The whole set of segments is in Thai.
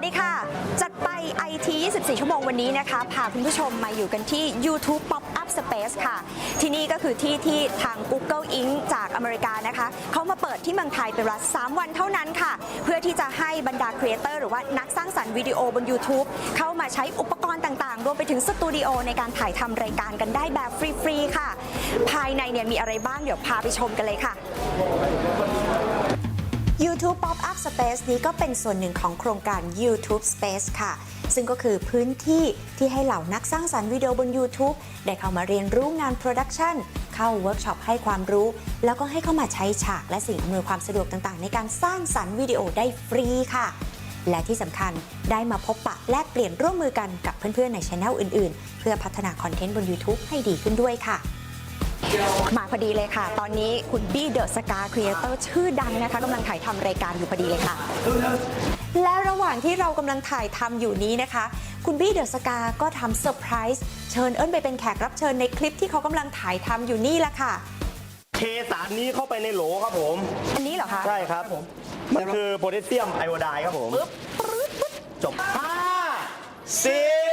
วัสดีค่ะ จัดไป IT 24 ชั่วโมงวันนี้นะคะ พาคุณผู้ชมมาอยู่กันที่ YouTube Pop Up Space ค่ะ ที่นี่ก็คือที่ที่ทาง Google Inc. จากอเมริกานะคะ เขามาเปิดที่เมืองไทยเป็นเวลา3วันเท่านั้นค่ะ เพื่อที่จะให้บรรดาครีเอเตอร์หรือว่านักสร้างสรรค์วิดีโอบน YouTube เข้ามาใช้อุปกรณ์ต่างๆ รวมไปถึงสตูดิโอในการถ่ายทำรายการกันได้แบบฟรี ๆ ค่ะ ภายในเนี่ยมีอะไรบ้างเดี๋ยวพาไปชมกันเลยค่ะ Space นี้ก็เป็นส่วนหนึ่งของโครงการ YouTube Space ค่ะ ซึ่งก็คือพื้นที่ที่ให้เหล่านักสร้างสรรค์วิดีโอบน YouTube ได้เข้ามาเรียนรู้งานโปรดักชันเข้าเวิร์กช็อปให้ความรู้ แล้วก็ให้เข้ามาใช้ฉากและสิ่งอำนวยความสะดวกต่างๆ ในการสร้างสรรค์วิดีโอได้ฟรีค่ะ และที่สำคัญได้มาพบปะแลกเปลี่ยนร่วมมือกันกับเพื่อนๆในช anel อื่นๆ เพื่อพัฒนาคอนเทนต์บน YouTube ให้ดีขึ้นด้วยค่ะ มาพอดีเลยค่ะ ตอนนี้คุณบี้เดอะสกาครีเอเตอร์ชื่อดังนะคะกำลังถ่ายทำรายการอยู่พอดีเลยค่ะ และระหว่างที่เรากำลังถ่ายทำอยู่นี้นะคะ คุณบี้เดอะสกาก็ทำเซอร์ไพรส์เชิญเอิญไปเป็นแขกรับเชิญในคลิปที่เขากำลังถ่ายทำอยู่นี่แหละค่ะ เทสารนี้เข้าไปในโหลครับผม อันนี้เหรอคะ ใช่ครับผม มันคือโพแทสเซียมไอโอไดด์ครับผมจบ5 4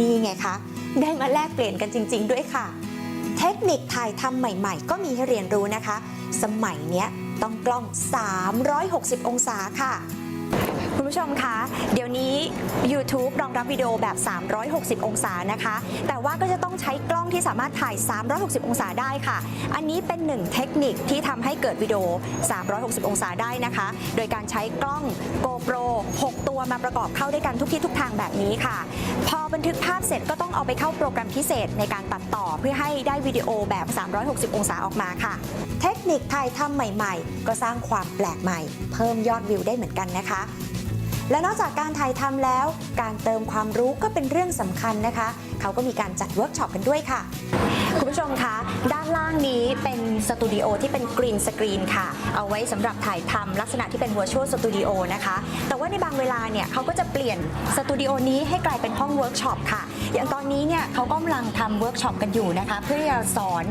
นี่ไงคะ ได้มาแลกเปลี่ยนกันจริง ๆ ด้วยค่ะ เทคนิคถ่ายทำใหม่ ๆ ก็มีให้เรียนรู้นะคะ สมัยเนี้ยต้องกล้อง 360 องศาค่ะ ผู้ชมคะ เดี๋ยวนี้ YouTube รองรับวิดีโอแบบ 360 องศานะคะ แต่ว่าก็จะต้องใช้กล้องที่สามารถถ่าย 360 องศาได้ค่ะ อันนี้เป็นหนึ่งเทคนิคที่ทำให้เกิดวิดีโอ 360 องศาได้นะคะ โดยการใช้กล้อง GoPro 6 ตัวมาประกอบเข้าด้วยกันทุกที่ทุกทางแบบนี้ค่ะ พอบันทึกภาพเสร็จก็ต้องเอาไปเข้าโปรแกรมพิเศษในการตัดต่อเพื่อให้ได้วิดีโอแบบ 360 องศาออกมาค่ะ เทคนิคถ่ายทำใหม่ ๆ ก็สร้างความแปลกใหม่ เพิ่มยอดวิวได้เหมือนกันนะคะ และนอกจากการถ่ายทำแล้ว การเติมความรู้ก็เป็นเรื่องสำคัญนะคะ เขาก็มีการจัดเวิร์กช็อปกันด้วยค่ะ คุณผู้ชมคะด้านล่างนี้เป็นสตูดิโอที่เป็นกรีนสกรีนค่ะ เอาไว้สำหรับถ่ายทำลักษณะที่เป็น virtual studio นะคะ แต่ว่าในบางเวลาเนี่ยเขาก็จะเปลี่ยนสตูดิโอนี้ให้กลายเป็นห้องเวิร์กช็อปค่ะ อย่างตอนนี้เนี่ยเขากำลังทำเวิร์กช็อปกันอยู่นะคะ เพื่อจะสอน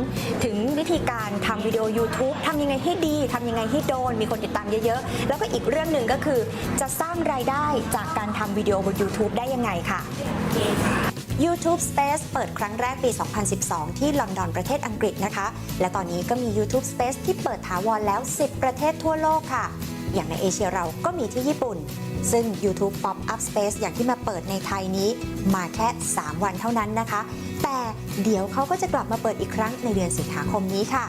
ถึงวิธีการทำวิดีโอ YouTube ทำยังไงให้ดีทำยังไงให้โดน มีคนติดตามเยอะๆ แล้วก็อีกเรื่องหนึ่งก็คือ จะสร้างรายได้จากการทำวิดีโอบน YouTube ได้ยังไงค่ะ YouTube Space เปิดครั้งแรกปี 2012 ที่ลอนดอนประเทศอังกฤษนะคะ และตอนนี้ก็มี YouTube Space ที่เปิดถาวรแล้ว 10 ประเทศทั่วโลกค่ะ อย่างในเอเชียเราก็มีที่ญี่ปุ่น ซึ่ง YouTube Pop Up Space อย่างที่มาเปิดในไทยนี้มาแค่ 3 วันเท่านั้นนะคะ แต่เดี๋ยวเขาก็จะกลับมาเปิดอีกครั้งในเดือนสิงหาคมนี้ค่ะ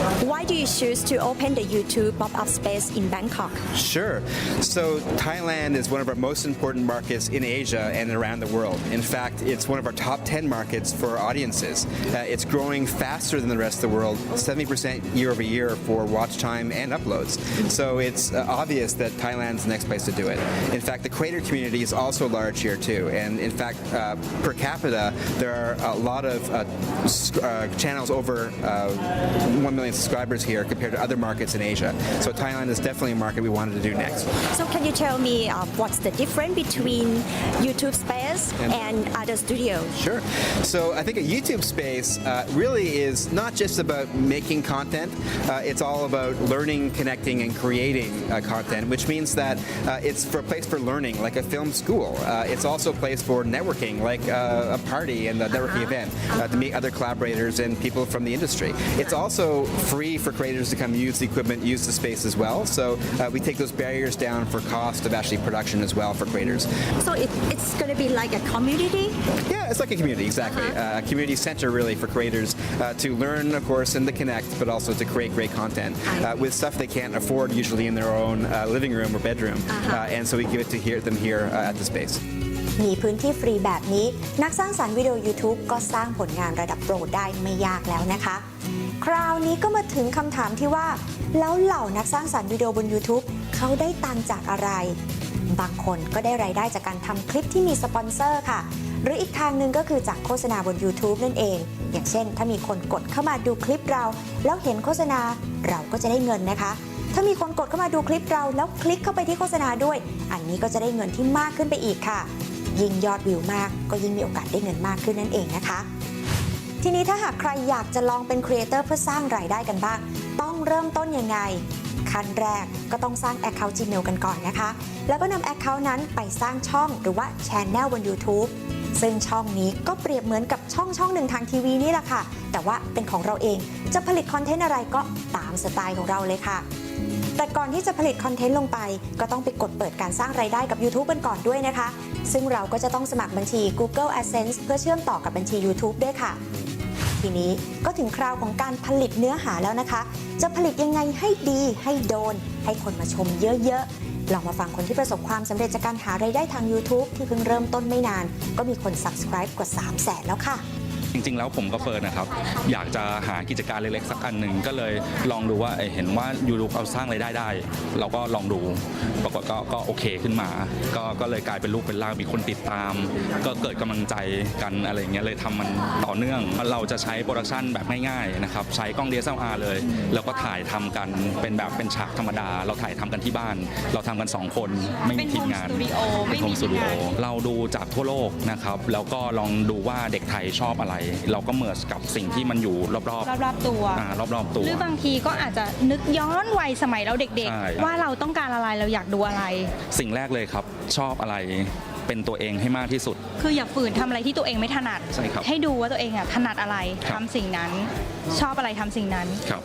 Why do you choose to open the YouTube pop-up space in Bangkok? Sure. So Thailand is one of our most important markets in Asia and around the world. In fact, it's one of our top 10 markets for audiences. Uh, it's growing faster than the rest of the world, 70% year over year for watch time and uploads. So it's uh, obvious that Thailand's the next place to do it. In fact, the creator community is also large here too. And in fact, uh, per capita, there are a lot of uh, uh, channels over uh, 1 million subscribers here compared to other markets in Asia. So Thailand is definitely a market we wanted to do next. So can you tell me uh, what's the difference between YouTube space and other studios? Sure. So I think a YouTube space uh, really is not just about making content. Uh, it's all about learning, connecting, and creating uh, content, which means that uh, it's for a place for learning, like a film school. Uh, it's also a place for networking, like uh, a party and a networking event, uh, to meet other collaborators and people from the industry. It's also free for creators to come use the equipment, use the space as well. So uh, we take those barriers down for cost of actually production as well for creators. So it, it's going to be like a community? Yeah, it's like a community, exactly. uh a community center, really, for creators uh, to learn, of course, and to connect, but also to create great content uh, with stuff they can't afford usually in their own uh, living room or bedroom. Uh, and so we give it to hear, them here at the space. มีพื้นที่ฟรีแบบนี้ นักสร้างสรรค์วิดีโอ YouTube ก็สร้างผลงานระดับโปรได้ไม่ยากแล้วนะคะ คราวนี้ก็มาถึงคำถามที่ว่า แล้วเหล่านักสร้างสรรค์วิดีโอบน YouTube เขาได้ตังจากอะไร บางคนก็ได้รายได้จากการทำคลิปที่มีสปอนเซอร์ค่ะ หรืออีกทางหนึ่งก็คือจากโฆษณาบน YouTube นั่นเอง อย่างเช่น ถ้ามีคนกดเข้ามาดูคลิปเรา แล้วเห็นโฆษณาเราก็จะได้เงินนะคะถ้ามีคนกดเข้ามาดูคลิปเราแล้วคลิกเข้าไปที่โฆษณาด้วย อันนี้ก็จะได้เงินที่มากขึ้นไปอีกค่ะ ยิ่งยอดวิวมาก ก็ยิ่งมีโอกาสได้เงินมากขึ้นนั่นเองนะคะ ทีนี้ถ้าหากใครอยากจะลองเป็นครีเอเตอร์เพื่อสร้างรายได้กันบ้าง ต้องเริ่มต้นยังไงขั้นแรกก็ต้องสร้าง Account Gmail กันก่อนนะคะ แล้วก็นำ Account นั้นไปสร้างช่องหรือว่า Channel บน YouTube ซึ่งช่องนี้ก็เปรียบเหมือนกับช่องช่องหนึ่งทางทีวีนี่แหละค่ะ แต่ว่าเป็นของเราเองจะผลิตคอนเทนต์อะไรก็ตามสไตล์ของเราเลยค่ะ แต่ก่อนที่จะผลิตคอนเทนต์ลงไป ก็ต้องไปกดเปิดการสร้างไรายได้กับ YouTube กันก่อนด้วยนะคะ ซึ่งเราก็จะต้องสมัครบัญชี Google AdSense เพื่อเชื่อมต่อกับบัญชี YouTube ด้วยค่ะ ทีนี้ก็ถึงคราวของการผลิตเนื้อหาแล้วนะคะ จะผลิตยังไงให้ดีให้โดน ให้คนมาชมเยอะๆลองมาฟังคนที่ประสบความสำเร็จจากการหารายได้ทาง YouTube ที่เพิ่งเริ่มต้นไม่นาน ก็มีคน subscribe กว่า 3 0 0แสนแล้วค่ะ จริง ๆ แล้วผมกับเฟิร์นนะครับ อยากจะหากิจการเล็กๆ สักอันหนึ่งก็เลยลองดูว่าเอ้ยเห็นว่ายูทูบเอาสร้างรายได้ได้ เราก็ลองดูปรากฏก็ก็โอเคขึ้นมา ก็ก็เลยกลายเป็นลูกเป็นร่างมีคนติดตาม ก็เกิดกำลังใจกันอะไรอย่างเงี้ยเลยทำมันต่อเนื่องเราจะใช้โปรดักชันแบบง่ายๆนะครับใช้กล้อง DSLR เลย แล้วก็ถ่ายทำกันเป็นแบบเป็นฉากธรรมดา เราถ่ายทำกันที่บ้าน เราทำกันสองคนไม่มีทีมงาน เป็น home studio ไม่เป็นโฮมีมสตูดิโอทีมงาน เราดูจากทั่วโลกนะครับ แล้วก็ลองดูว่าเด็กไทยชอบอะไรเราก็เมิร์กับสิ่งที่มันอยู่รอบรอบๆตัว ๆอ่ารอบๆตัว หรือบางทีก็อาจจะนึกย้อนวัยสมัยเราเด็กใช่ ๆ ว่าเราต้องการอะไรเราอยากดูอะไร สิ่งแรกเลยครับ ชอบอะไร เป็นตัวเองให้มากที่สุด คืออย่าฝืนทำอะไรที่ตัวเองไม่ถนัด ใช่ครับให้ดูว่าตัวเองอะถนัดอะไรครับทำสิ่งนั้น ชอบอะไรทำสิ่งนั้น ครับ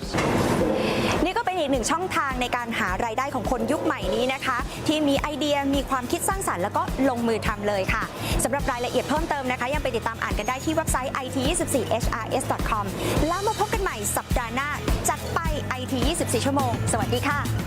นี่ก็เป็นอีกหนึ่งช่องทางในการหารายได้ของคนยุคใหม่นี้นะคะ ที่มีไอเดียมีความคิดสร้างสรรค์แล้วก็ลงมือทำเลยค่ะสำหรับรายละเอียดเพิ่มเติมนะคะ ยังไปติดตามอ่านกันได้ที่เว็บไซต์ it24hrs.com แล้วมาพบกันใหม่สัปดาห์หน้าจัดไป IT 24 ชั่วโมง สวัสดีค่ะ